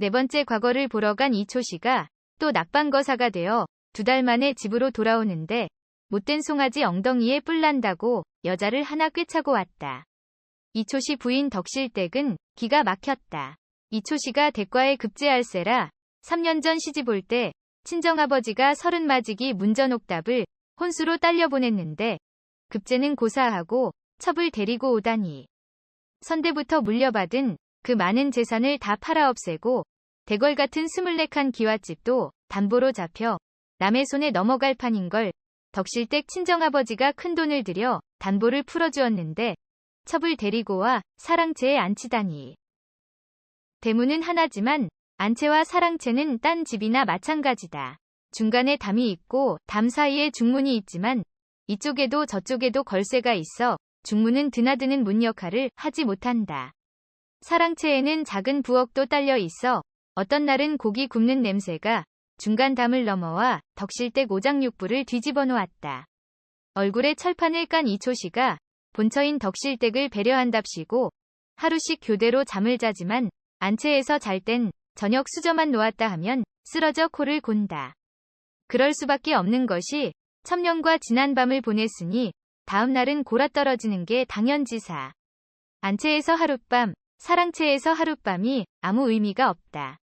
네 번째 과거를 보러 간 이초 씨가 또 낙방거사가 되어 두 달 만에 집으로 돌아오는데 못된 송아지 엉덩이에 뿔 난다고 여자를 하나 꿰차고 왔다. 이초 씨 부인 덕실댁은 기가 막혔다. 이초 씨가 대과에 급제할세라 3년 전 시집 올 때 친정아버지가 서른 맞이기 문전옥답을 혼수로 딸려 보냈는데 급제는 고사하고 첩을 데리고 오다니. 선대부터 물려받은 그 많은 재산을 다 팔아 없애고 대궐 같은 스물네칸 기와집도 담보로 잡혀 남의 손에 넘어갈 판인걸 덕실댁 친정아버지가 큰 돈을 들여 담보를 풀어주었는데 첩을 데리고 와 사랑채에 앉히다니. 대문은 하나지만 안채와 사랑채는 딴 집이나 마찬가지다. 중간에 담이 있고 담 사이에 중문이 있지만 이쪽에도 저쪽에도 걸쇠가 있어 중문은 드나드는 문 역할을 하지 못한다. 사랑채에는 작은 부엌도 딸려 있어 어떤 날은 고기 굽는 냄새가 중간 담을 넘어와 덕실댁 오장육부를 뒤집어 놓았다. 얼굴에 철판을 깐 이초씨가 본처인 덕실댁을 배려한답시고 하루씩 교대로 잠을 자지만 안채에서 잘 땐 저녁 수저만 놓았다 하면 쓰러져 코를 곤다. 그럴 수밖에 없는 것이 첨년과 지난 밤을 보냈으니 다음 날은 골아떨어지는 게 당연지사. 안채에서 하룻밤, 사랑채에서 하룻밤이 아무 의미가 없다.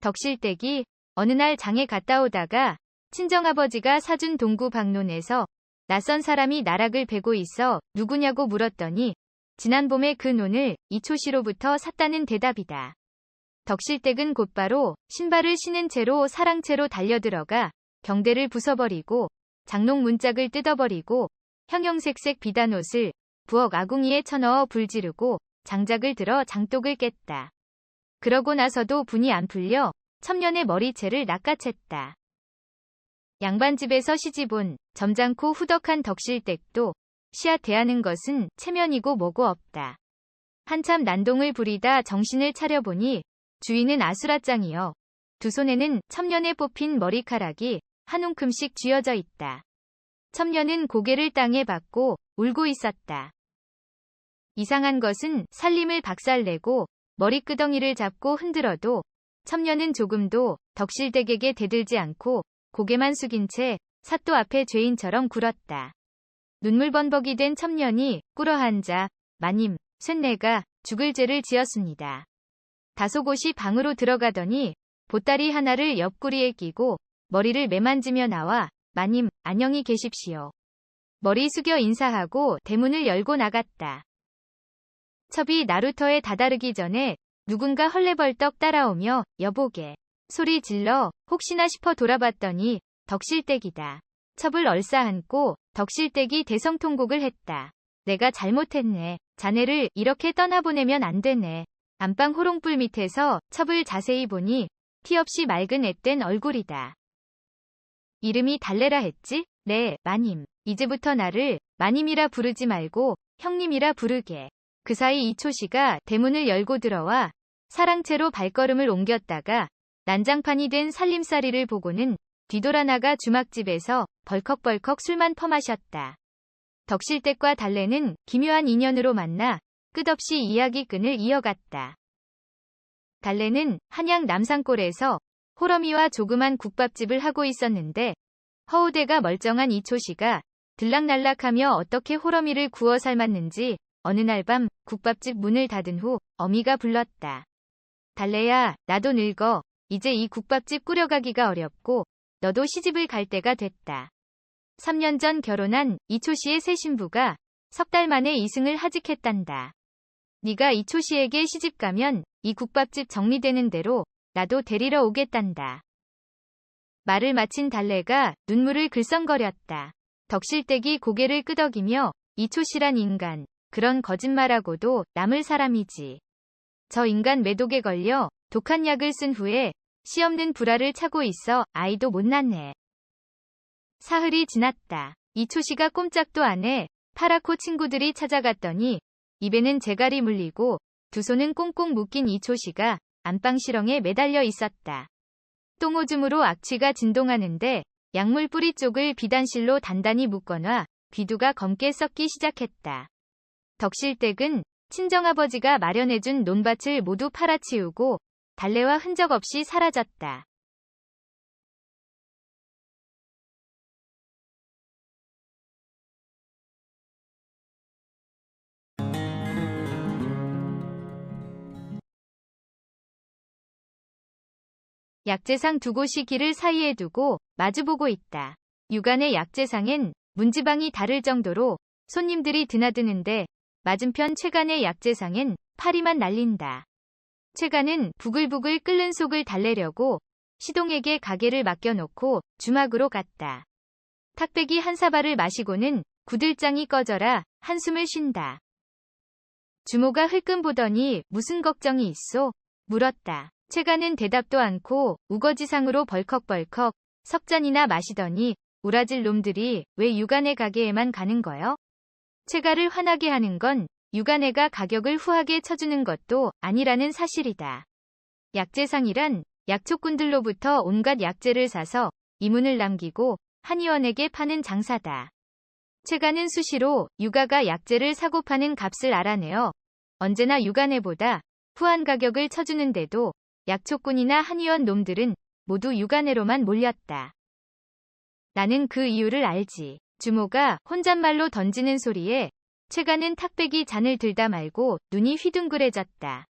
덕실댁이 어느 날 장에 갔다 오다가 친정아버지가 사준 동구 방론에서 낯선 사람이 나락을 베고 있어 누구냐고 물었더니 지난 봄에 그 논을 이초시로부터 샀다는 대답이다. 덕실댁은 곧바로 신발을 신은 채로 사랑채로 달려들어가 경대를 부숴버리고 장롱 문짝을 뜯어버리고 형형색색 비단 옷을 부엌 아궁이에 쳐넣어 불지르고 장작을 들어 장독을 깼다. 그러고 나서도 분이 안 풀려 첨년의 머리채를 낚아챘다. 양반집에서 시집온 점잖고 후덕한 덕실댁도 씨앗 대하는 것은 체면이고 뭐고 없다. 한참 난동을 부리다 정신을 차려보니 주인은 아수라장이여 두 손에는 첨년에 뽑힌 머리카락이 한 움큼씩 쥐어져 있다. 첨년은 고개를 땅에 박고 울고 있었다. 이상한 것은 살림을 박살내고 머리끄덩이를 잡고 흔들어도 첨년은 조금도 덕실댁에게 대들지 않고 고개만 숙인 채 사또 앞에 죄인처럼 굴었다. 눈물 번벅이 된 첨년이 꿇어앉아 마님, 쇳내가 죽을 죄를 지었습니다. 다소곳이 방으로 들어가더니 보따리 하나를 옆구리에 끼고 머리를 매만지며 나와 마님, 안녕히 계십시오. 머리 숙여 인사하고 대문을 열고 나갔다. 첩이 나루터에 다다르기 전에 누군가 헐레벌떡 따라오며 여보게 소리 질러 혹시나 싶어 돌아봤더니 덕실댁이다. 첩을 얼싸안고 덕실댁이 대성통곡을 했다. 내가 잘못했네. 자네를 이렇게 떠나보내면 안 되네. 안방 호롱불 밑에서 첩을 자세히 보니 티 없이 맑은 앳된 얼굴이다. 이름이 달래라 했지? 네, 마님. 이제부터 나를 마님이라 부르지 말고 형님이라 부르게. 그 사이 이초씨가 대문을 열고 들어와 사랑채로 발걸음을 옮겼다가 난장판이 된 살림살이를 보고는 뒤돌아 나가 주막집에서 벌컥벌컥 술만 퍼마셨다. 덕실댁과 달래는 기묘한 인연으로 만나 끝없이 이야기 끈을 이어갔다. 달래는 한양 남산골에서 호러미와 조그만 국밥집을 하고 있었는데 허우대가 멀쩡한 이초씨가 들락날락하며 어떻게 호러미를 구워 삶았는지 어느 날 밤 국밥집 문을 닫은 후 어미가 불렀다. 달래야, 나도 늙어. 이제 이 국밥집 꾸려가기가 어렵고 너도 시집을 갈 때가 됐다. 3년 전 결혼한 이초 씨의 새 신부가 석 달 만에 이승을 하직했단다. 네가 이초 씨에게 시집 가면 이 국밥집 정리되는 대로 나도 데리러 오겠단다. 말을 마친 달래가 눈물을 글썽거렸다. 덕실댁이 고개를 끄덕이며 이초 씨란 인간, 그런 거짓말하고도 남을 사람이지. 저 인간 매독에 걸려 독한 약을 쓴 후에 시 없는 불화를 차고 있어 아이도 못 낳네. 사흘이 지났다. 이초 씨가 꼼짝도 안 해 파라코 친구들이 찾아갔더니 입에는 재갈이 물리고 두 손은 꽁꽁 묶인 이초 씨가 안방 실렁에 매달려 있었다. 똥오줌으로 악취가 진동하는데 약물 뿌리 쪽을 비단실로 단단히 묶어놔 귀두가 검게 썩기 시작했다. 덕실댁은 친정아버지가 마련해준 논밭을 모두 팔아치우고 달래와 흔적 없이 사라졌다. 약재상 두 곳이 길을 사이에 두고 마주보고 있다. 육안의 약재상엔 문지방이 다를 정도로 손님들이 드나드는데 맞은편 최간의 약재상엔 파리만 날린다. 최간은 부글부글 끓는 속을 달래려고 시동에게 가게를 맡겨놓고 주막으로 갔다. 탁배기 한 사발을 마시고는 구들장이 꺼져라 한숨을 쉰다. 주모가 흘끔 보더니 무슨 걱정이 있소? 물었다. 최가는 대답도 않고 우거지상으로 벌컥벌컥 석 잔이나 마시더니 우라질 놈들이 왜 육안의 가게에만 가는 거요? 최가를 화나게 하는 건 육안애가 가격을 후하게 쳐주는 것도 아니라는 사실이다. 약재상이란 약초꾼들로부터 온갖 약재를 사서 이문을 남기고 한의원에게 파는 장사다. 최가는 수시로 육아가 약재를 사고 파는 값을 알아내어 언제나 육안애보다 후한 가격을 쳐주는데도 약초꾼이나 한의원 놈들은 모두 육안애로만 몰렸다. 나는 그 이유를 알지. 주모가 혼잣말로 던지는 소리에 최가는 탁배기 잔을 들다 말고 눈이 휘둥그레졌다.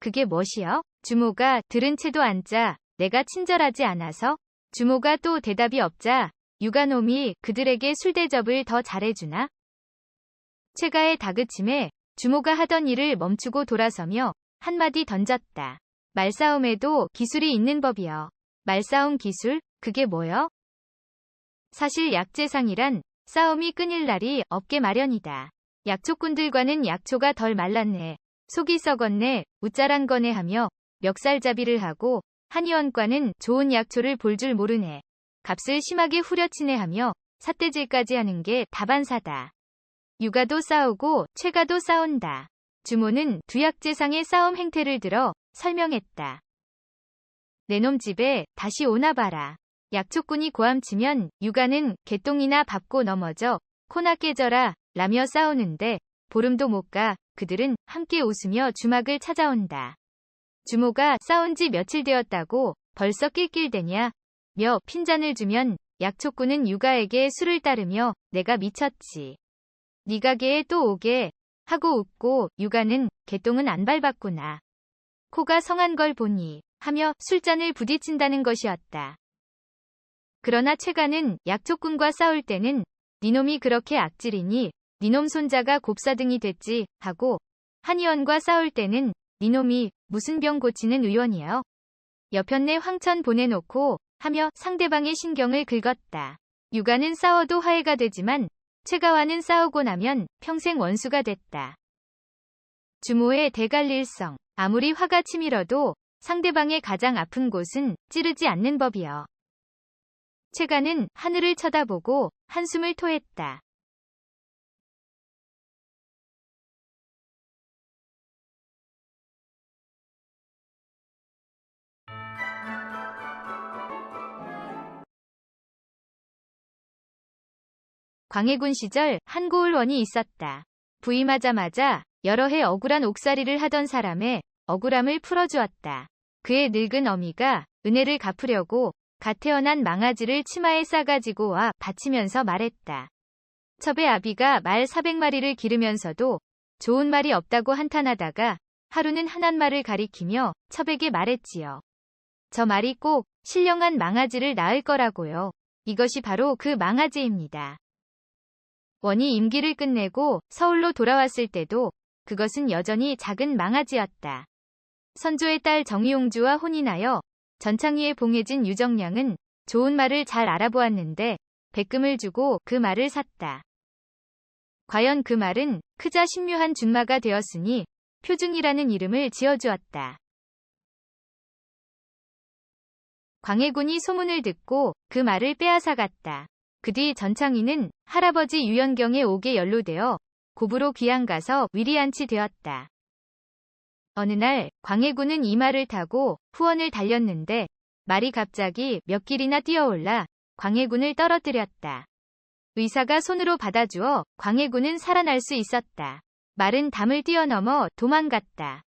그게 무엇이요? 주모가 들은 채도 앉자 내가 친절하지 않아서 주모가 또 대답이 없자 육아놈이 그들에게 술 대접을 더 잘해주나? 최가의 다그침에 주모가 하던 일을 멈추고 돌아서며 한마디 던졌다. 말싸움에도 기술이 있는 법이여. 말싸움 기술? 그게 뭐여? 사실 약재상이란 싸움이 끊일 날이 없게 마련이다. 약초꾼들과는 약초가 덜 말랐네. 속이 썩었네. 웃자란 거네 하며 멱살잡이를 하고 한의원과는 좋은 약초를 볼 줄 모르네. 값을 심하게 후려치네 하며 삿대질까지 하는 게 다반사다. 육아도 싸우고 최가도 싸운다. 주모는 두약재상의 싸움 행태를 들어 설명했다. 내 놈 집에 다시 오나 봐라. 약초꾼이 고함치면 육아는 개똥이나 밟고 넘어져 코나 깨져라 라며 싸우는데 보름도 못 가 그들은 함께 웃으며 주막을 찾아온다. 주모가 싸운 지 며칠 되었다고 벌써 낄낄대냐 며 핀잔을 주면 약초꾼은 육아에게 술을 따르며 내가 미쳤지. 네 가게에 또 오게 하고 웃고 육아는 개똥은 안 밟았구나. 코가 성한 걸 보니 하며 술잔을 부딪힌다는 것이었다. 그러나 최가는 약초꾼과 싸울 때는 니놈이 그렇게 악질이니 니놈 손자가 곱사등이 됐지 하고 한의원과 싸울 때는 니놈이 무슨 병 고치는 의원이요. 여편네 황천 보내놓고 하며 상대방의 신경을 긁었다. 육아는 싸워도 화해가 되지만 최가와는 싸우고 나면 평생 원수가 됐다. 주모의 대갈릴성 아무리 화가 치밀어도 상대방의 가장 아픈 곳은 찌르지 않는 법이요. 최가는 하늘을 쳐다보고 한숨을 토했다. 광해군 시절 한 고을원이 있었다. 부임하자마자 여러 해 억울한 옥살이를 하던 사람의 억울함을 풀어주었다. 그의 늙은 어미가 은혜를 갚으려고 갓 태어난 망아지를 치마에 싸가지고 와 바치면서 말했다. 첩의 아비가 말 400마리를 기르면서도 좋은 말이 없다고 한탄하다가 하루는 한한 말을 가리키며 첩에게 말했지요. 저 말이 꼭 신령한 망아지를 낳을 거라고요. 이것이 바로 그 망아지입니다. 원이 임기를 끝내고 서울로 돌아왔을 때도 그것은 여전히 작은 망아지였다. 선조의 딸 정의용주와 혼인하여 전창희에 봉해진 유정량은 좋은 말을 잘 알아보았는데 백금을 주고 그 말을 샀다. 과연 그 말은 크자 신묘한 준마가 되었으니 표중이라는 이름을 지어주었다. 광해군이 소문을 듣고 그 말을 빼앗아 갔다. 그 뒤 전창희는 할아버지 유연경의 옥에 연루되어 고부로 귀양 가서 위리안치 되었다. 어느 날 광해군은 이 말을 타고 후원을 달렸는데 말이 갑자기 몇 길이나 뛰어올라 광해군을 떨어뜨렸다. 의사가 손으로 받아주어 광해군은 살아날 수 있었다. 말은 담을 뛰어넘어 도망갔다.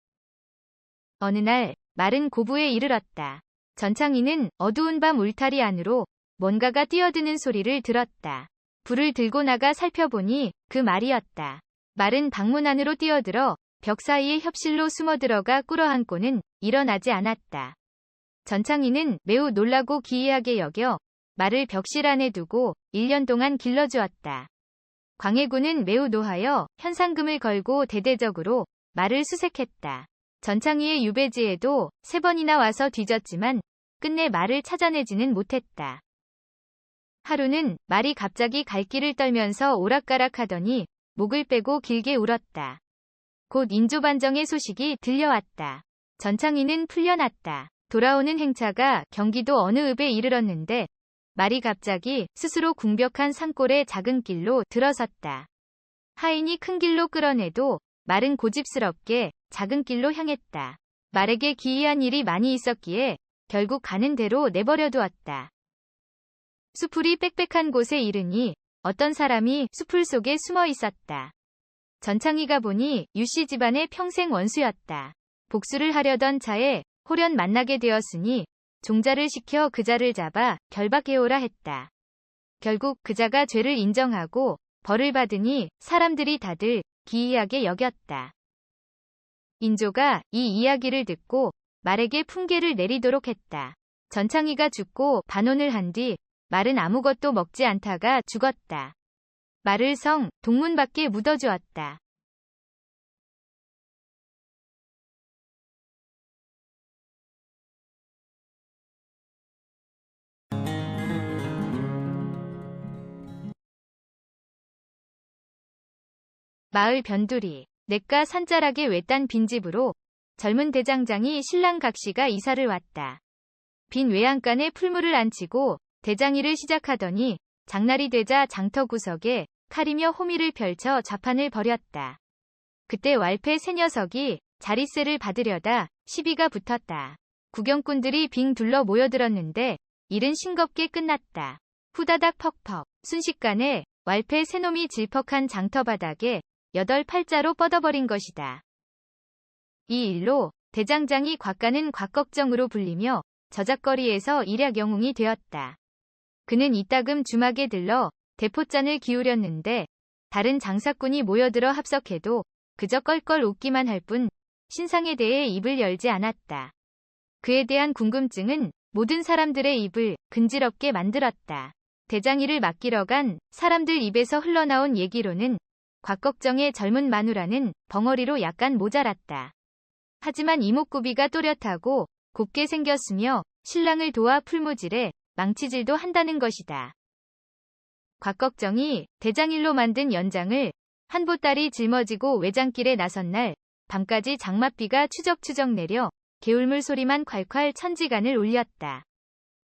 어느 날 마른 고부에 이르렀다. 전창이는 어두운 밤 울타리 안으로 뭔가가 뛰어드는 소리를 들었다. 불을 들고 나가 살펴보니 그 말이었다. 마른 방문 안으로 뛰어들어 벽 사이에 협실로 숨어들어가 꿇어앉고는 일어나지 않았다. 전창이는 매우 놀라고 기이하게 여겨 말을 벽실 안에 두고 1년 동안 길러주었다. 광해군은 매우 노하여 현상금을 걸고 대대적으로 말을 수색했다. 전창희의 유배지에도 세 번이나 와서 뒤졌지만 끝내 말을 찾아내지는 못했다. 하루는 말이 갑자기 갈 길을 떨면서 오락가락 하더니 목을 빼고 길게 울었다. 곧 인조반정의 소식이 들려왔다. 전창희는 풀려났다. 돌아오는 행차가 경기도 어느 읍에 이르렀는데 말이 갑자기 스스로 궁벽한 산골의 작은 길로 들어섰다. 하인이 큰 길로 끌어내도 말은 고집스럽게 작은 길로 향했다. 말에게 기이한 일이 많이 있었기에 결국 가는 대로 내버려 두었다. 수풀이 빽빽한 곳에 이르니 어떤 사람이 수풀 속에 숨어 있었다. 전창희가 보니 유씨 집안의 평생 원수였다. 복수를 하려던 차에 호련 만나게 되었으니 종자를 시켜 그자를 잡아 결박해오라 했다. 결국 그자가 죄를 인정하고 벌을 받으니 사람들이 다들 기이하게 여겼다. 인조가 이 이야기를 듣고 말에게 풍계를 내리도록 했다. 전창희가 죽고 반혼을 한 뒤 말은 아무것도 먹지 않다가 죽었다. 말을 성 동문 밖에 묻어주었다. 마을 변두리, 냇가 산자락의 외딴 빈집으로 젊은 대장장이 신랑 각시가 이사를 왔다. 빈 외양간에 풀물을 안치고 대장이를 시작하더니 장날이 되자 장터 구석에 칼이며 호미를 펼쳐 좌판을 벌였다. 그때 왈패 세 녀석이 자리세를 받으려다 시비가 붙었다. 구경꾼들이 빙 둘러 모여들었는데 일은 싱겁게 끝났다. 후다닥 퍽퍽 순식간에 왈패 세 놈이 질퍽한 장터 바닥에 여덟 팔자로 뻗어버린 것이다. 이 일로 대장장이 곽가는 곽걱정으로 불리며 저작거리에서 일약 영웅이 되었다. 그는 이따금 주막에 들러 대포잔을 기울였는데 다른 장사꾼이 모여들어 합석해도 그저 껄껄 웃기만 할 뿐 신상에 대해 입을 열지 않았다. 그에 대한 궁금증은 모든 사람들의 입을 근지럽게 만들었다. 대장이를 맡기러 간 사람들 입에서 흘러나온 얘기로는 곽걱정의 젊은 마누라는 벙어리로 약간 모자랐다. 하지만 이목구비가 또렷하고 곱게 생겼으며 신랑을 도와 풀무질에 망치질도 한다는 것이다. 곽걱정이 대장일로 만든 연장을 한 보따리 짊어지고 외장길에 나선 날 밤까지 장맛비가 추적추적 내려 개울물 소리만 콸콸 천지간을 울렸다.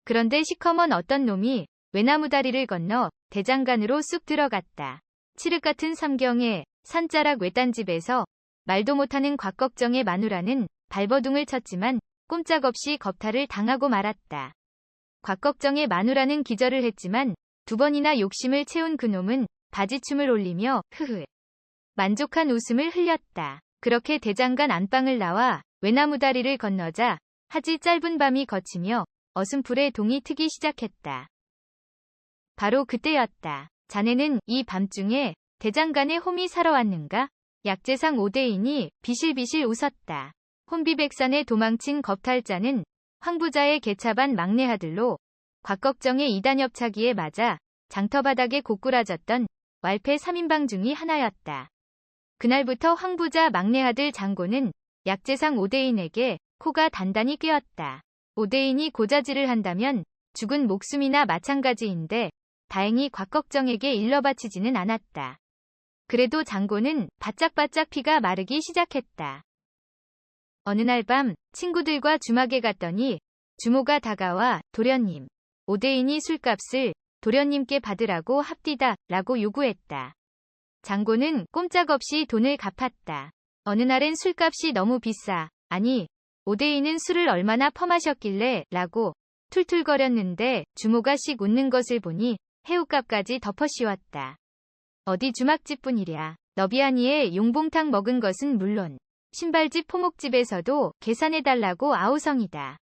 그런데 시커먼 어떤 놈이 외나무 다리를 건너 대장간으로 쑥 들어갔다. 칠흑 같은 삼경에 산자락 외딴 집에서 말도 못하는 곽걱정의 마누라는 발버둥을 쳤지만 꼼짝없이 겁탈을 당하고 말았다. 곽걱정의 마누라는 기절을 했지만 두 번이나 욕심을 채운 그놈은 바지춤을 올리며 흐흐 만족한 웃음을 흘렸다. 그렇게 대장간 안방을 나와 외나무 다리를 건너자 하지 짧은 밤이 거치며 어슴풀에 동이 트기 시작했다. 바로 그때였다. 자네는 이 밤중에 대장간에 홈이 사러 왔는가? 약재상 오대인이 비실비실 웃었다. 혼비백산에 도망친 겁탈자는 황부자의 개차반 막내 아들로 곽걱정의 이단협차기에 맞아 장터바닥에 고꾸라졌던 왈패 3인방 중의 하나였다. 그날부터 황부자 막내 아들 장고는 약재상 오대인에게 코가 단단히 끼었다. 오대인이 고자질을 한다면 죽은 목숨이나 마찬가지인데 다행히 곽걱정에게 일러 바치지는 않았다. 그래도 장고는 바짝바짝 피가 마르기 시작했다. 어느 날 밤 친구들과 주막에 갔더니 주모가 다가와 도련님, 오대인이 술값을 도련님께 받으라고 합디다 라고 요구했다. 장고는 꼼짝없이 돈을 갚았다. 어느 날엔 술값이 너무 비싸. 아니, 오대인은 술을 얼마나 퍼마셨길래 라고 툴툴거렸는데 주모가 씩 웃는 것을 보니 해우값까지 덮어씌웠다. 어디 주막집뿐이랴. 너비아니에 용봉탕 먹은 것은 물론 신발집 포목집에서도 계산해달라고 아우성이다.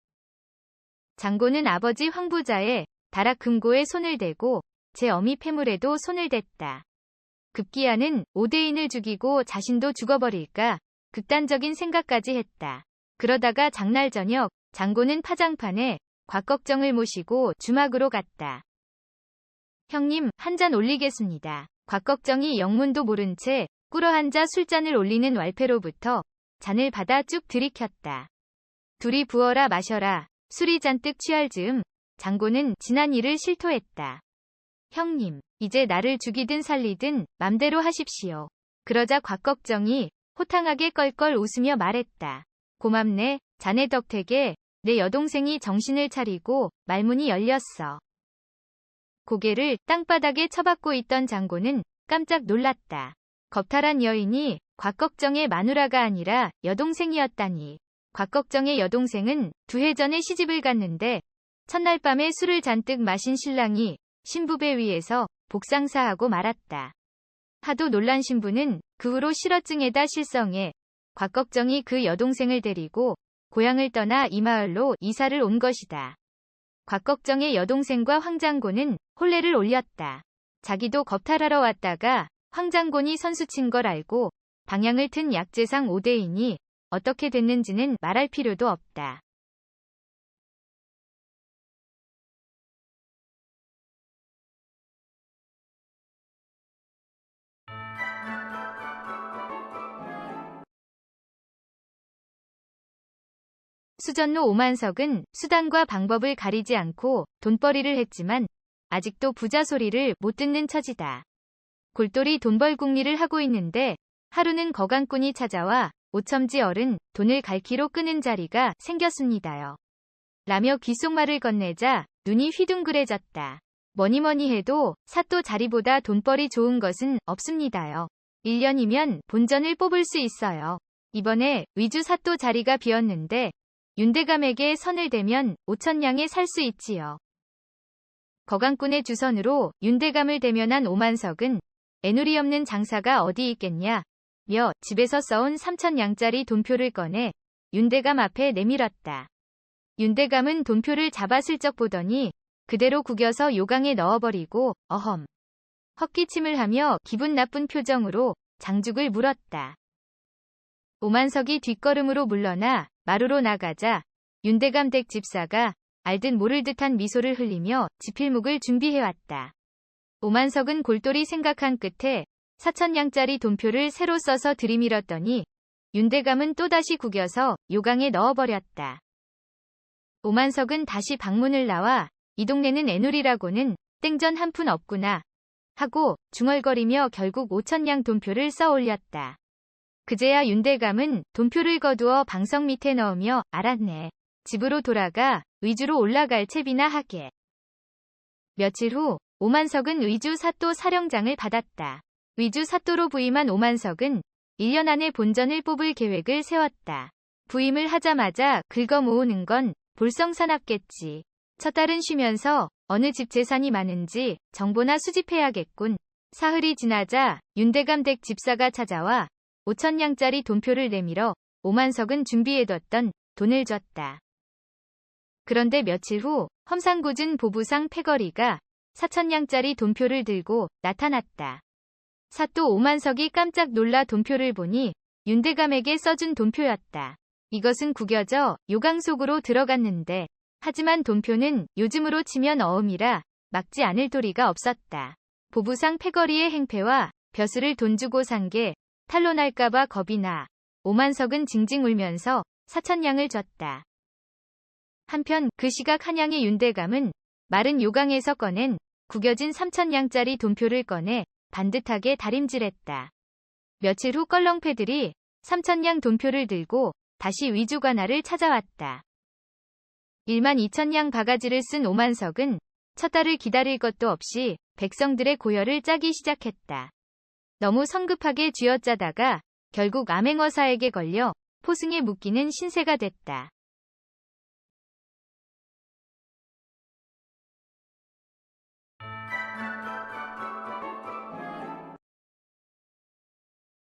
장고는 아버지 황부자의 다락 금고에 손을 대고 제 어미 폐물에도 손을 댔다. 급기야는 오대인을 죽이고 자신도 죽어버릴까 극단적인 생각까지 했다. 그러다가 장날 저녁 장고는 파장판에 곽걱정을 모시고 주막으로 갔다. 형님 한 잔 올리겠습니다. 곽걱정이 영문도 모른 채 꿇어 앉아 술잔을 올리는 왈패로부터 잔을 받아 쭉 들이켰다. 둘이 부어라 마셔라. 술이 잔뜩 취할 즈음 장고는 지난 일을 실토했다. 형님, 이제 나를 죽이든 살리든 맘대로 하십시오. 그러자 곽걱정이 호탕하게 껄껄 웃으며 말했다. 고맙네, 자네 덕택에 내 여동생이 정신을 차리고 말문이 열렸어. 고개를 땅바닥에 쳐박고 있던 장고는 깜짝 놀랐다. 겁탈한 여인이 곽걱정의 마누라가 아니라 여동생이었다니. 곽걱정의 여동생은 두 해 전에 시집을 갔는데 첫날 밤에 술을 잔뜩 마신 신랑이 신부배 위에서 복상사하고 말았다. 하도 놀란 신부는 그 후로 실어증에다 실성해 곽걱정이 그 여동생을 데리고 고향을 떠나 이 마을로 이사를 온 것이다. 곽걱정의 여동생과 황장고는 혼례를 올렸다. 자기도 겁탈하러 왔다가 황장곤이 선수친 걸 알고 방향을 튼 약재상 오대인이 어떻게 됐는지는 말할 필요도 없다. 수전노 오만석은 수단과 방법을 가리지 않고 돈벌이를 했지만 아직도 부자 소리를 못 듣는 처지다. 골똘히 돈벌 궁리를 하고 있는데 하루는 거강꾼이 찾아와 오첨지 어른 돈을 갈키로 끄는 자리가 생겼습니다요. 라며 귓속말을 건네자 눈이 휘둥그레졌다. 뭐니 뭐니 해도 사또 자리보다 돈벌이 좋은 것은 없습니다요. 1년이면 본전을 뽑을 수 있어요. 이번에 위주 사또 자리가 비었는데 윤대감에게 선을 대면 5천냥에 살 수 있지요. 거강꾼의 주선으로 윤대감을 대면한 오만석은 애누리 없는 장사가 어디 있겠냐 며 집에서 써온 3천냥짜리 돈표를 꺼내 윤대감 앞에 내밀었다. 윤대감은 돈표를 잡아 슬쩍 보더니 그대로 구겨서 요강에 넣어버리고 어험 헛기침을 하며 기분 나쁜 표정으로 장죽을 물었다. 오만석이 뒷걸음으로 물러나 마루로 나가자 윤대감 댁 집사가 알듯 모를 듯한 미소를 흘리며 지필묵을 준비해왔다. 오만석은 골똘히 생각한 끝에 사천냥짜리 돈표를 새로 써서 들이밀었더니 윤대감은 또다시 구겨서 요강에 넣어버렸다. 오만석은 다시 방문을 나와 이 동네는 애놀이라고는 땡전 한 푼 없구나 하고 중얼거리며 결국 5천냥 돈표를 써 올렸다. 그제야 윤대감은 돈표를 거두어 방석 밑에 넣으며 알았네. 집으로 돌아가 의주로 올라갈 채비나 하게. 며칠 후 오만석은 의주 사또 사령장을 받았다. 의주 사또로 부임한 오만석은 1년 안에 본전을 뽑을 계획을 세웠다. 부임을 하자마자 긁어 모으는 건 볼성사납겠지. 첫 달은 쉬면서 어느 집 재산이 많은지 정보나 수집해야겠군. 사흘이 지나자 윤대감 댁 집사가 찾아와 5천냥짜리 돈표를 내밀어 오만석은 준비해뒀던 돈을 줬다. 그런데 며칠 후 험상궂은 보부상 패거리가 4천냥짜리 돈표를 들고 나타났다. 사또 오만석이 깜짝 놀라 돈표를 보니 윤대감에게 써준 돈표였다. 이것은 구겨져 요강 속으로 들어갔는데 하지만 돈표는 요즘으로 치면 어음이라 막지 않을 도리가 없었다. 보부상 패거리의 행패와 벼슬을 돈 주고 산게 탄로날까봐 겁이 나 오만석은 징징 울면서 사천냥을 줬다. 한편 그 시각 한양의 윤대감은 마른 요강에서 꺼낸 구겨진 삼천냥짜리 돈표를 꺼내 반듯하게 다림질했다. 며칠 후 껄렁패들이 삼천냥 돈표를 들고 다시 위주관할을 찾아왔다. 1만 2천냥 바가지를 쓴 오만석은 첫 달을 기다릴 것도 없이 백성들의 고열을 짜기 시작했다. 너무 성급하게 쥐어짜다가 결국 암행어사에게 걸려 포승에 묶이는 신세가 됐다.